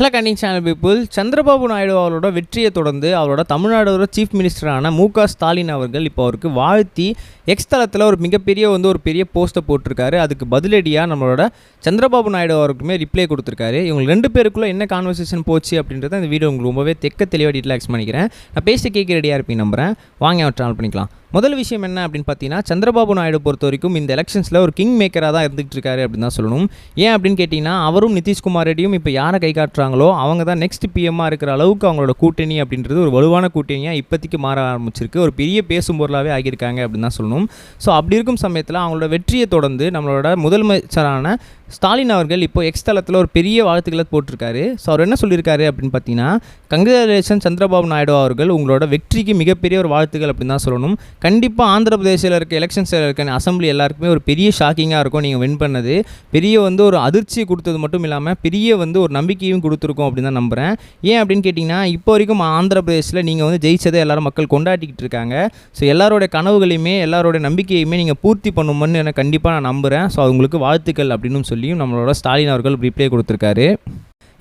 Hello connecting channel people Chandrababu Naidu அவரோட வெற்றியை தொடர்ந்து அவரோட தமிழ்நாடோட சீஃப் மினிஸ்டரான மு க ஸ்டாலின் அவர்கள் இப்போ அவருக்கு வாழ்த்தி எக்ஸ் தளத்தில் ஒரு மிகப்பெரிய வந்து ஒரு பெரிய போஸ்ட்டை போட்டிருக்காரு. அதுக்கு பதிலடியாக நம்மளோட சந்திரபாபு நாயுடு அவருக்குமே ரிப்ளை கொடுத்துருக்காரு. இவங்க ரெண்டு பேருக்குள்ளே என்ன கான்வர்சேஷன் போச்சு அப்படின்றத இந்த வீடியோ உங்களுக்கு ரொம்பவே தெக்க தெளிவாக டீட்டெயில் எக்ஸ் பண்ணிக்கிறேன். நான் பேச கேட்க ரெடியாக இருப்பீங்க நம்புறேன். வாங்க அவன் ட்ராவல் பண்ணிக்கலாம். முதல் விஷயம் என்ன அப்படின்னு பார்த்தீங்கன்னா சந்திரபாபு நாயுடு பொறுத்த வரைக்கும் இந்த எலெக்ஷன்ஸில் ஒரு கிங் மேக்கராக தான் இருந்துகிட்டு இருக்காரு அப்படின்னு தான் சொல்லணும். ஏன் அப்படின்னு கேட்டிங்கன்னா அவரும் நிதிஷ்குமார் ரெட்டியும் இப்போ யாரை கை காட்டுறாங்களோ அவங்க தான் நெக்ஸ்ட் பிஎம்மாக இருக்கிற அளவுக்கு அவங்களோட கூட்டணி அப்படின்றது ஒரு வலுவான கூட்டணியாக இப்போதைக்கு மாற ஆரம்பிச்சிருக்கு. ஒரு பெரிய பேசும் பொருளாகவே ஆகியிருக்காங்க அப்படின்னு தான் சொல்லணும். ஸோ அப்படி இருக்கும் சமயத்தில் அவங்களோட வெற்றியை தொடர்ந்து நம்மளோட முதலமைச்சரான ஸ்டாலின் அவர்கள் இப்போ எக்ஸ் தளத்தில் ஒரு பெரிய வாழ்த்துக்களை போட்டிருக்காரு. ஸோ அவர் என்ன சொல்லியிருக்காரு அப்படின்னு பார்த்தீங்கன்னா கங்க்ராச்சுலேஷன் சந்திரபாபு நாயுடு அவர்கள் உங்களோட வெற்றிக்கு மிகப்பெரிய ஒரு வாழ்த்துக்கள் அப்படின்னு தான் சொல்லணும். கண்டிப்பாக ஆந்திர பிரதேசில் இருக்க எலெக்ஷன்ஸில் இருக்க அசம்பிளி எல்லாருக்குமே ஒரு பெரிய ஷாக்கிங்காக இருக்கும். நீங்கள் வின் பண்ணது. பெரிய வந்து ஒரு அதிர்ச்சியை கொடுத்தது மட்டும் இல்லாமல் பெரிய வந்து ஒரு நம்பிக்கையும் கொடுத்துருக்கோம் அப்படின்னு தான் நம்புகிறேன் ஏன் அப்படின்னு கேட்டிங்கன்னா இப்போ வரைக்கும் ஆந்திர பிரதேசில் நீங்கள் வந்து ஜெயிச்சதை எல்லாரும் மக்கள் கொண்டாடிக்கிட்டு இருக்காங்க. ஸோ எல்லாரோட கனவுகளையுமே எல்லாரோட நம்பிக்கையுமே நீங்கள் பூர்த்தி பண்ணுமோன்னு எனக்கு கண்டிப்பாக நான் நம்புகிறேன் ஸோ அது வாழ்த்துக்கள் அப்படின்னு சொல்லியும் நம்மளோட ஸ்டாலின் அவர்கள் ரிப்ளை கொடுத்துருக்காரு.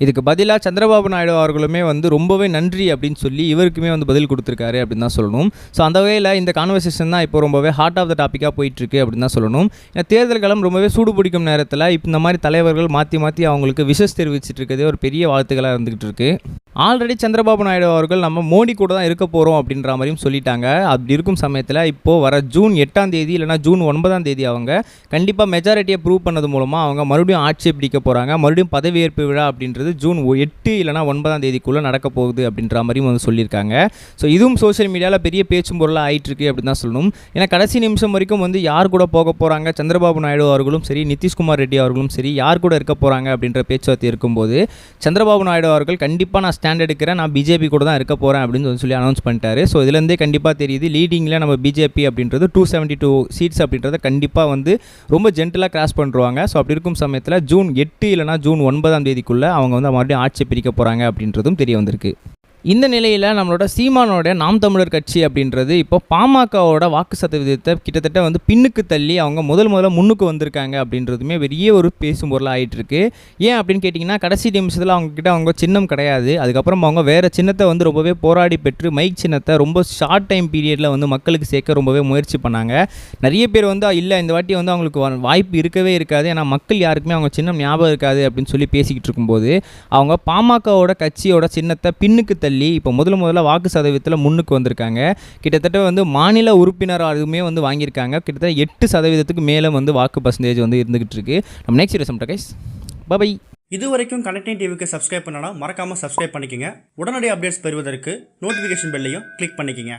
இதுக்கு பதிலாக சந்திரபாபு நாயுடு அவர்களுமே வந்து ரொம்பவே நன்றி அப்படின்னு சொல்லி இவருக்குமே வந்து பதில் கொடுத்துருக்காரு அப்படின்னு தான் சொல்லணும். ஸோ அந்த வகையில் இந்த கான்வர்சேஷன் தான் இப்போ ரொம்பவே ஹார்ட் ஆஃப் த டாப்பிக்காக போயிட்டுருக்கு அப்படின்னு தான் சொல்லணும். ஏன்னா தேர்தல் காலம் ரொம்பவே சூடு பிடிக்கும் நேரத்தில் இப்போ இந்த மாதிரி தலைவர்கள் மாற்றி மாற்றி அவங்களுக்கு விஷஸ் தெரிவிச்சிட்டு இருக்கிறதே ஒரு பெரிய வாழ்த்துக்களாக இருந்துகிட்டு இருக்குது ஆல்ரெடி சந்திரபாபு நாயுடு அவர்கள் நம்ம மோடி கூட தான் இருக்க போகிறோம் அப்படின்ற மாதிரியும் சொல்லிட்டாங்க. அப்படி இருக்கும் சமயத்தில் இப்போது வர ஜூன் எட்டாம் தேதி இல்லைனா ஜூன் ஒன்பதாம் தேதி அவங்க கண்டிப்பாக மெஜாரிட்டியை ப்ரூவ் பண்ணது மூலமாக அவங்க மறுபடியும் ஆட்சியை பிடிக்க போகிறாங்க மறுபடியும் பதவியேற்பு விழா அப்படின்றது ஜூன் ஒ- எட்டு இல்லைனா ஒன்பதாம் தேதிக்குள்ளே நடக்க போகுது அப்படின்ற மாதிரியும் வந்து சொல்லியிருக்காங்க. ஸோ இதுவும் சோஷியல் மீடியாவில் பெரிய பேச்சும் பொருளாக ஆகிட்டுருக்கு அப்படின்னு தான் சொல்லணும். ஏன்னா கடைசி நிமிஷம் வரைக்கும் வந்து யார் கூட போக போகிறாங்க சந்திரபாபு நாயுடு அவர்களும் சரி நிதிஷ்குமார் ரெட்டி அவர்களும் சரி யார் கூட இருக்க போகிறாங்க அப்படின்ற பேச்சுவார்த்தை இருக்கும்போது சந்திரபாபு நாயுடு அவர்கள் கண்டிப்பாக நான் ஸ்டாண்ட் எடுக்கிறேன். நான் பிஜேபி கூட தான் இருக்க போகிறேன் அப்படின்னு சொல்லி- சொல்லி அனௌன்ஸ் பண்ணிட்டாரு. ஸோ இதுலேருந்தே கண்டிப்பாக தெரியுது. லீடிங்கில் நம்ம பிஜேபி அப்படின்றது டூ செவன்ட்டி டூ சீட்ஸ் அப்படின்றத கண்டிப்பாக வந்து ரொம்ப ஜென்டலாக கிராஸ் பண்ணுருவாங்க. ஸோ அப்படி இருக்கும் சமயத்தில் ஜூன் எட்டு இல்லைனா ஜூன் ஒன்பதாம் தேதிக்குள்ளே அவங்க வந்து மறுபடியும் ஆட்சி பிரிக்க போகிறாங்க அப்படின்றதும் தெரிய வந்திருக்கு. இந்த நிலையில் நம்மளோட சீமானோட நாம் தமிழர் கட்சி அப்படின்றது இப்போ பாமகவோட வாக்கு சதவீதத்தை கிட்டத்தட்ட வந்து பின்னுக்கு தள்ளி அவங்க முதல் முதல்ல முன்னுக்கு வந்திருக்காங்க அப்படின்றதுமே பெரிய ஒரு பேசும் பொருளாக ஆயிட்டு இருக்கு ஏன் அப்படின்னு கேட்டிங்கன்னா கடைசி நிமிஷத்தில் அவங்கக்கிட்ட அவங்க சின்னம் கிடையாது. அதுக்கப்புறம் அவங்க வேறு சின்னத்தை வந்து ரொம்பவே போராடி பெற்று மைக் சின்னத்தை ரொம்ப ஷார்ட் டைம் பீரியடில் வந்து மக்களுக்கு சேர்க்க ரொம்பவே முயற்சி பண்ணாங்க. நிறைய பேர் வந்து இல்லை இந்த வாட்டி வந்து அவங்களுக்கு வா- வாய்ப்பு இருக்கவே இருக்காது. ஏன்னா மக்கள் யாருக்குமே அவங்க சின்னம் ஞாபகம் இருக்காது அப்படின்னு சொல்லி பேசிக்கிட்டு இருக்கும்போது அவங்க பாமகவோட கட்சியோட சின்னத்தை பின்னுக்கு தள்ளி இப்போ முதல்ல முதல்ல வாக்கு சதவீதத்தில் முன்னுக்கு வந்திருக்காங்க. கிட்டத்தட்ட வந்து மாநில உறுப்பினர் அதுவுமே வந்து வாங்கியிருக்காங்க. கிட்டத்தட்ட எட்டு சதவீதத்துக்கு மேலே வந்து வாக்கு பர்சன்டேஜ் வந்து இருந்துகிட்டு இருக்கு. நம்ம நெக்ஸ்ட் வீடியோ டகைஸ் கைஸ் பை இது வரைக்கும் கனெக்டிங் டிவிக்கு சப்ஸ்கிரைப் பண்ணனா மறக்காமல் சப்ஸ்கிரைப் பண்ணிக்கங்க. உடனடி அப்டேட்ஸ் பெறுவதற்கு நோட்டிஃபிகேஷன் பெல்லையும் கிளிக் பண்ணிக்கோங்க.